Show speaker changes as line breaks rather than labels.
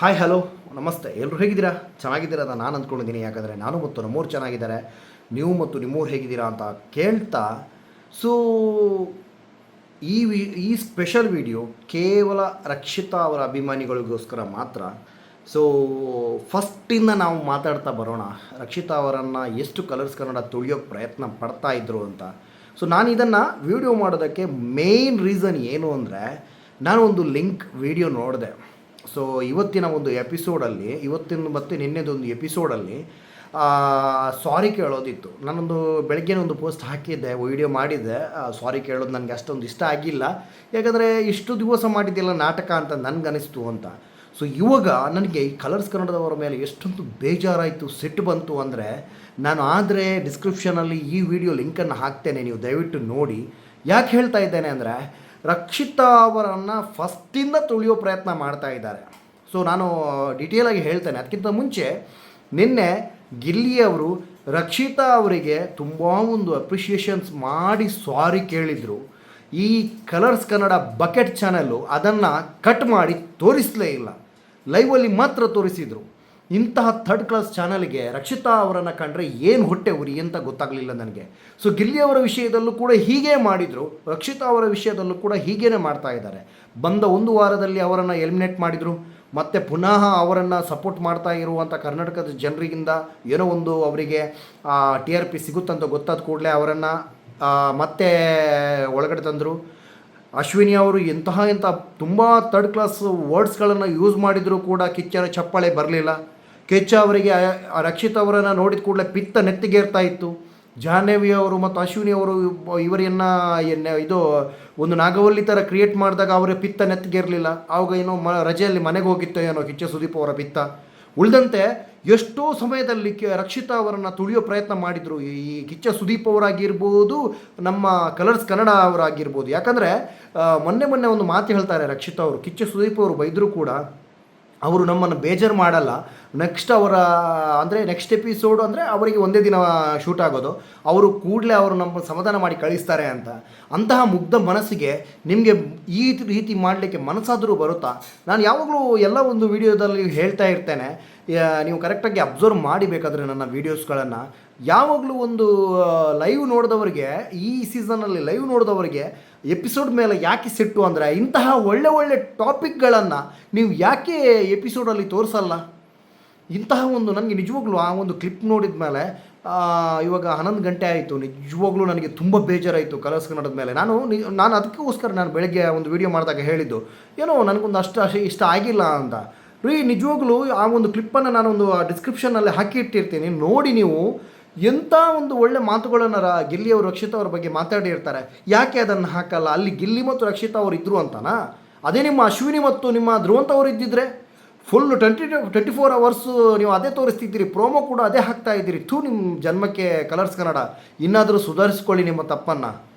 Hi hello ನಮಸ್ತೆ. ಎಲ್ಲರೂ ಹೇಗಿದ್ದೀರಾ? ಚೆನ್ನಾಗಿದ್ದೀರಾ ಅಂತ ನಾನು ಅಂದ್ಕೊಂಡಿದ್ದೀನಿ. ಯಾಕಂದರೆ ನಾನು ಮತ್ತು ನಮ್ಮೂರು ಚೆನ್ನಾಗಿದ್ದಾರೆ. ನೀವು ಮತ್ತು ನಿಮ್ಮೂರು ಹೇಗಿದ್ದೀರಾ ಅಂತ ಕೇಳ್ತಾ. ಸೊ ಈ ವಿ, ಈ ಸ್ಪೆಷಲ್ ವಿಡಿಯೋ ಕೇವಲ ರಕ್ಷಿತಾ ಅವರ ಅಭಿಮಾನಿಗಳಿಗೋಸ್ಕರ ಮಾತ್ರ. ಸೊ ಫಸ್ಟಿಂದ ನಾವು ಮಾತಾಡ್ತಾ ಬರೋಣ. ರಕ್ಷಿತಾ ಅವರನ್ನು ಎಷ್ಟು ಕಲರ್ಸ್ ಕನ್ನಡ ತುಳಿಯೋಕ್ಕೆ ಪ್ರಯತ್ನ ಪಡ್ತಾ ಇದ್ರು ಅಂತ. ಸೊ ನಾನು ಇದನ್ನು ವಿಡಿಯೋ ಮಾಡೋದಕ್ಕೆ ಮೇಯ್ನ್ ರೀಸನ್ ಏನು ಅಂದರೆ, ನಾನು ಒಂದು ಲಿಂಕ್ ವಿಡಿಯೋ ನೋಡಿದೆ. ಸೊ ಇವತ್ತಿನ ಒಂದು ಎಪಿಸೋಡಲ್ಲಿ ಇವತ್ತಿನ ಮತ್ತು ನಿನ್ನೆದೊಂದು ಎಪಿಸೋಡಲ್ಲಿ ಸಾರಿ ಕೇಳೋದಿತ್ತು. ನಾನೊಂದು ಬೆಳಗ್ಗೆ ಒಂದು ಪೋಸ್ಟ್ ಹಾಕಿದ್ದೆ ವಿಡಿಯೋ ಮಾಡಿದ್ದೆ. ಸಾರಿ ಕೇಳೋದು ನನಗೆ ಅಷ್ಟೊಂದು ಇಷ್ಟ ಆಗಿಲ್ಲ. ಯಾಕಂದರೆ ಇಷ್ಟು ದಿವಸ ಮಾಡಿದ್ದಿಲ್ಲ ನಾಟಕ ಅಂತ ನನಗನಿಸ್ತು ಅಂತ. ಸೊ ಇವಾಗ ನನಗೆ ಈ ಕಲರ್ಸ್ ಕನ್ನಡದವರ ಮೇಲೆ ಎಷ್ಟೊಂದು ಬೇಜಾರಾಯಿತು, ಸಿಟ್ಟು ಬಂತು ಅಂದರೆ, ನಾನು ಆದರೆ ಡಿಸ್ಕ್ರಿಪ್ಷನಲ್ಲಿ ಈ ವಿಡಿಯೋ ಲಿಂಕನ್ನು ಹಾಕ್ತೇನೆ, ನೀವು ದಯವಿಟ್ಟು ನೋಡಿ. ಯಾಕೆ ಹೇಳ್ತಾ ಇದ್ದೇನೆ ಅಂದರೆ ರಕ್ಷಿತಾ ಅವರನ್ನು ಫಸ್ಟಿಂದ ತುಳಿಯೋ ಪ್ರಯತ್ನ ಮಾಡ್ತಾ ಇದ್ದಾರೆ. ಸೊ ನಾನು ಡಿಟೇಲಾಗಿ ಹೇಳ್ತೇನೆ. ಅದಕ್ಕಿಂತ ಮುಂಚೆ ನಿನ್ನೆ ಗಿಲ್ಲಿಯವರು ರಕ್ಷಿತಾ ಅವರಿಗೆ ತುಂಬ ಒಂದು ಅಪ್ರಿಷಿಯೇಷನ್ಸ್ ಮಾಡಿ ಸಾರಿ ಕೇಳಿದರು. ಈ ಕಲರ್ಸ್ ಕನ್ನಡ ಬಕೆಟ್ ಚಾನಲ್ಲು ಅದನ್ನು ಕಟ್ ಮಾಡಿ ತೋರಿಸಲೇ ಇಲ್ಲ. ಲೈವಲ್ಲಿ ಮಾತ್ರ ತೋರಿಸಿದರು. ಇಂತಹ ಥರ್ಡ್ ಕ್ಲಾಸ್ ಚಾನಲ್ಗೆ ರಕ್ಷಿತಾ ಅವರನ್ನು ಕಂಡ್ರೆ ಏನು ಹೊಟ್ಟೆ ಉರಿ ಅಂತ ಗೊತ್ತಾಗಲಿಲ್ಲ ನನಗೆ. ಸೊ ಗಿಲ್ಲಿ ಅವರ ವಿಷಯದಲ್ಲೂ ಕೂಡ ಹೀಗೇ ಮಾಡಿದರು. ರಕ್ಷಿತಾ ಅವರ ವಿಷಯದಲ್ಲೂ ಕೂಡ ಹೀಗೇ ಮಾಡ್ತಾ ಇದ್ದಾರೆ. ಬಂದ ಒಂದು ವಾರದಲ್ಲಿ ಅವರನ್ನು ಎಲಿಮಿನೇಟ್ ಮಾಡಿದರು. ಮತ್ತು ಪುನಃ ಅವರನ್ನು ಸಪೋರ್ಟ್ ಮಾಡ್ತಾ ಇರುವಂಥ ಕರ್ನಾಟಕದ ಜನರಿಗಿಂದ ಏನೋ ಒಂದು ಅವರಿಗೆ ಟಿ ಆರ್ ಪಿ ಸಿಗುತ್ತಂತ ಗೊತ್ತಾದ ಕೂಡಲೇ ಅವರನ್ನು ಮತ್ತೆ ಒಳಗಡೆ ತಂದರು. ಅಶ್ವಿನಿ ಅವರು ಎಂತಹ ಎಂಥ ತುಂಬ ಥರ್ಡ್ ಕ್ಲಾಸ್ ವರ್ಡ್ಸ್ಗಳನ್ನು ಯೂಸ್ ಮಾಡಿದರೂ ಕೂಡ ಕಿಚ್ಚರ ಚಪ್ಪಾಳೆ ಬರಲಿಲ್ಲ. ಕೆಚ್ಚ ಅವರಿಗೆ ರಕ್ಷಿತ್ ಅವರನ್ನು ನೋಡಿದ ಕೂಡಲೇ ಪಿತ್ತ ನೆತ್ತಿಗೇರ್ತಾ ಇತ್ತು. ಜಾಹ್ನವಿ ಅವರು ಮತ್ತು ಅಶ್ವಿನಿ ಅವರು ಇವರನ್ನ ಇದು ಒಂದು ನಾಗವಲ್ಲಿ ಥರ ಕ್ರಿಯೇಟ್ ಮಾಡಿದಾಗ ಅವರ ಪಿತ್ತ ನೆತ್ತಿಗೇರಲಿಲ್ಲ ಆವಾಗ ಏನೋ ಮ, ರಜೆಯಲ್ಲಿ ಮನೆಗೆ ಹೋಗಿತ್ತೋ ಏನೋ ಕಿಚ್ಚ ಸುದೀಪ್ ಅವರ ಪಿತ್ತ. ಉಳಿದಂತೆ ಎಷ್ಟೋ ಸಮಯದಲ್ಲಿ ಕೆ, ರಕ್ಷಿತಾ ಅವರನ್ನು ತುಳಿಯೋ ಪ್ರಯತ್ನ ಮಾಡಿದರು. ಈ ಕಿಚ್ಚ ಸುದೀಪ್ ಅವರಾಗಿರ್ಬೋದು, ನಮ್ಮ ಕಲರ್ಸ್ ಕನ್ನಡ ಅವರಾಗಿರ್ಬೋದು. ಯಾಕಂದರೆ ಮೊನ್ನೆ ಮೊನ್ನೆ ಒಂದು ಮಾತು ಹೇಳ್ತಾರೆ ರಕ್ಷಿತಾ ಅವರು. ಕಿಚ್ಚ ಸುದೀಪ್ ಅವರು ಬೈದರೂ ಕೂಡ ಅವರು ನಮ್ಮನ್ನು ಬೇಜಾರು ಮಾಡಲ್ಲ. ನೆಕ್ಸ್ಟ್ ಅವರ, ಅಂದರೆ ನೆಕ್ಸ್ಟ್ ಎಪಿಸೋಡು ಅಂದರೆ ಅವರಿಗೆ ಒಂದೇ ದಿನ ಶೂಟ್ ಆಗೋದು. ಅವರು ಕೂಡಲೇ ಅವರು ನಮ್ಮ ಸಮಾಧಾನ ಮಾಡಿ ಕಳಿಸ್ತಾರೆ ಅಂತ. ಅಂತಹ ಮುಗ್ಧ ಮನಸ್ಸಿಗೆ ನಿಮಗೆ ಈ ರೀತಿ ಮಾಡಲಿಕ್ಕೆ ಮನಸ್ಸಾದರೂ ಬರುತ್ತಾ? ನಾನು ಯಾವಾಗಲೂ ಎಲ್ಲ ಒಂದು ವಿಡಿಯೋದಲ್ಲಿ ಹೇಳ್ತಾ ಇರ್ತೇನೆ. ನೀವು ಕರೆಕ್ಟಾಗಿ ಅಬ್ಸರ್ವ್ ಮಾಡಿ ಬೇಕಾದರೆ ನನ್ನ ವೀಡಿಯೋಸ್ಗಳನ್ನು ಯಾವಾಗಲೂ ಒಂದು ಲೈವ್ ನೋಡಿದವರಿಗೆ, ಈ ಸೀಸನಲ್ಲಿ ಲೈವ್ ನೋಡಿದವರಿಗೆ ಎಪಿಸೋಡ್ ಮೇಲೆ ಯಾಕೆ ಸಿಟ್ಟು ಅಂದರೆ, ಇಂತಹ ಒಳ್ಳೆ ಒಳ್ಳೆ ಟಾಪಿಕ್ಗಳನ್ನು ನೀವು ಯಾಕೆ ಎಪಿಸೋಡಲ್ಲಿ ತೋರಿಸಲ್ಲ? ಇಂತಹ ಒಂದು ನನಗೆ ನಿಜವಾಗ್ಲೂ ಆ ಒಂದು ಕ್ಲಿಪ್ ನೋಡಿದ ಮೇಲೆ ಇವಾಗ ಹನ್ನೊಂದು ಗಂಟೆ ಆಯಿತು, ನಿಜವಾಗ್ಲೂ ನನಗೆ ತುಂಬ ಬೇಜಾರಾಯಿತು ಕಲರ್ಸ್ ಕನ್ನಡದ ಮೇಲೆ. ನಾನು ನಾನು ಅದಕ್ಕೋಸ್ಕರ ನಾನು ಬೆಳಗ್ಗೆ ಒಂದು ವಿಡಿಯೋ ಮಾಡಿದಾಗ ಹೇಳಿದ್ದು, ಏನೋ ನನಗೊಂದು ಅಷ್ಟು ಅಷ್ಟು ಇಷ್ಟ ಆಗಿಲ್ಲ ಅಂತ. ರೀ, ನಿಜವಾಗ್ಲೂ ಆ ಒಂದು ಕ್ಲಿಪ್ಪನ್ನು ನಾನೊಂದು ಡಿಸ್ಕ್ರಿಪ್ಷನಲ್ಲಿ ಹಾಕಿ ಇಟ್ಟಿರ್ತೀನಿ. ನೋಡಿ ನೀವು, ಎಂಥ ಒಂದು ಒಳ್ಳೆ ಮಾತುಗಳನ್ನು ಗಿಲ್ಲಿ ಅವರು, ರಕ್ಷಿತಾ ಅವ್ರ ಬಗ್ಗೆ ಮಾತಾಡಿರ್ತಾರೆ ಯಾಕೆ ಅದನ್ನು ಹಾಕಲ್ಲ? ಅಲ್ಲಿ ಗಿಲ್ಲಿ ಮತ್ತು ರಕ್ಷಿತಾ ಅವರು ಇದ್ದರು ಅಂತನಾ? ಅದೇ ನಿಮ್ಮ ಅಶ್ವಿನಿ ಮತ್ತು ನಿಮ್ಮ ಧ್ರುವಂತ ಅವರು ಇದ್ದಿದ್ರೆ? Full twenty twenty four hours ನೀವು ಅದೇ ತೋರಿಸ್ತಿದ್ದೀರಿ. ಪ್ರೋಮೋ ಕೂಡ ಅದೇ ಹಾಕ್ತಾ ಇದ್ದೀರಿ. ಥೂ ನಿಮ್ಮ ಜನ್ಮಕ್ಕೆ ಕಲರ್ಸ್ ಕನ್ನಡ. ಇನ್ನಾದರೂ ಸುಧಾರಿಸ್ಕೊಳ್ಳಿ ನಿಮ್ಮ ತಪ್ಪನ್ನು.